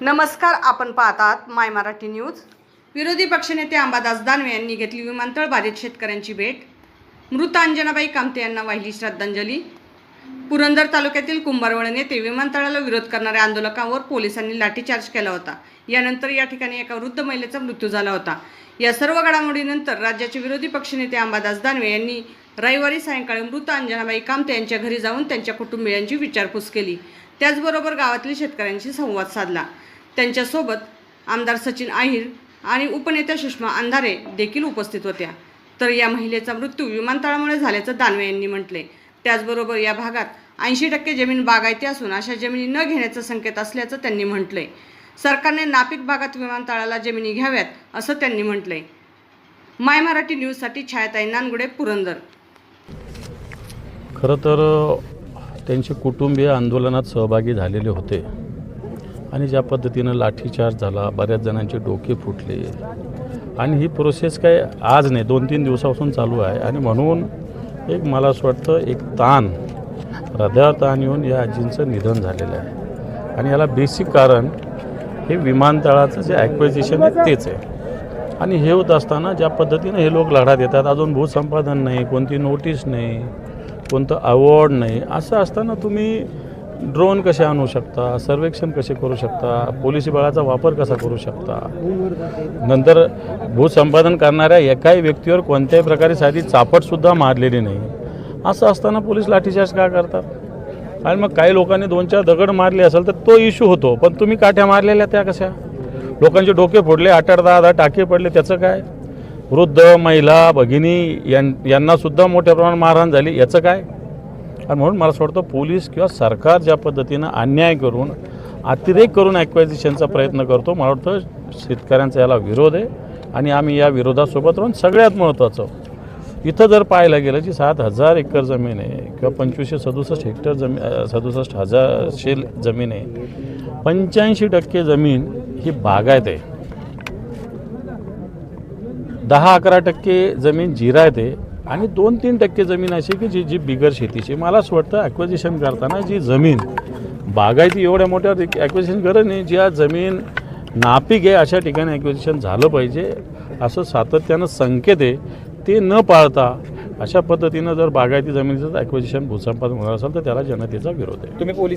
नमस्कार आपण पाहतात माय मराठी न्यूज. विरोधी पक्षनेते अंबादास दानवे यांनी घेतली विमानतळ बाधित शेतकऱ्यांची भेट. मृत अंजनाबाई कामते यांना वाहिली श्रद्धांजली. पुरंदर तालुक्यातील कुंभारवळ येथे विमानतळाला विरोध करणाऱ्या आंदोलकांवर पोलिसांनी लाठीचार्ज केला होता. यानंतर या ठिकाणी एका वृद्ध महिलेचा मृत्यू झाला होता. या सर्व घडामोडीनंतर राज्याचे विरोधी पक्षनेते अंबादास दानवे यांनी रविवारी सायंकाळी मृत अंजनाबाई कामते यांच्या घरी जाऊन त्यांच्या कुटुंबियांची विचारपूस केली. त्याचबरोबर गावातील शेतकऱ्यांशी संवाद साधला. त्यांच्यासोबत आमदार सचिन आहिर आणि उपनेत्या सुषमा अंधारे देखील उपस्थित होत्या. तर या महिलेचा मृत्यू विमानतळामुळे झाल्याचं दानवे यांनी म्हटले. त्याचबरोबर या भागात ऐंशी टक्के जमीन बागायती असून अशा जमिनी न घेण्याचा संकेत असल्याचं त्यांनी म्हटलंय सरकारने नापिक भागात विमानतळाला जमिनी घ्याव्यात असं त्यांनी म्हटलंय माय मराठी न्यूजसाठी छायाताई नानगुडे पुरंदर. खरं तर त्यांचे कुटुंबीय आंदोलनात सहभागी झालेले होते. आणि ज्या पद्धतीनं लाठीचार्ज झाला बऱ्याच जणांचे डोके फुटले. आणि ही प्रोसेस काय आज नाही दोन तीन दिवसापासून चालू आहे. आणि म्हणून एक मला असं वाटतं एक ताण हृदयावर ताण येऊन या आजींचं निधन झालेलं आहे. आणि याला बेसिक कारण हे विमानतळाचं जे ॲक्वेजिशन आहे तेच आहे. आणि हे होत असताना ज्या पद्धतीनं हे लोक लढा देतात अजून भूसंपादन नाही कोणती नोटीस नाही. कोणतं अवॉर्ड नाही. असं असताना तुम्ही ड्रोन कसे आणू शकता? सर्वेक्षण कसे करू शकता? पोलिसी बळाचा वापर कसा करू शकता? नंतर भूसंपादन करणाऱ्या एकाही व्यक्तीवर कोणत्याही प्रकारे साधी चापटसुद्धा मारलेली नाही. असं असताना पोलीस लाठीचार्ज का करतात? आणि मग काही लोकांनी दोन चार दगड मारले असेल तर तो इश्यू होतो. पण तुम्ही काठ्या मारलेल्या त्या कशा? लोकांचे डोके फोडले आठ आठ दहा दहा टाके पडले त्याचं काय? वृद्ध महिला भगिनी यां यांनासुद्धा मोठ्या प्रमाणात मारहाण झाली. याचं काय? आणि म्हणून मला असं वाटतं पोलीस किंवा सरकार ज्या पद्धतीनं अन्याय करून अतिरेक करून ॲक्वायझिशनचा प्रयत्न करतो मला वाटतं शेतकऱ्यांचा याला विरोध आहे. आणि आम्ही या विरोधासोबत राहून सगळ्यात महत्त्वाचं इथं जर पाहायला गेलं जी सात हजार एकर जमीन आहे किंवा पंचवीसशे सदुसष्ट हेक्टर जमीन सदुसष्ट हजार शेल जमीन आहे पंच्याऐंशी टक्के जमीन ही बागायत आहे. दहा अकरा टक्के जमीन जिरायत आहे आणि दोन तीन टक्के जमीन अशी की जी जी बिगर शेतीची. मला असं वाटतं ॲक्विजिशन करताना जी जमीन बागायती एवढ्या मोठ्या ॲक्विजिशन गरज नाही ज्या जमीन नापीक आहे अशा ठिकाणी ॲक्विजिशन झालं पाहिजे. असं सातत्यानं संकेत आहे. ते न पाळता अशा पद्धतीनं जर बागायती जमिनीचं ॲक्विजिशन भूसंपादन होणार असेल तर त्याला जनतेचा विरोध आहे. तुम्ही पोलीस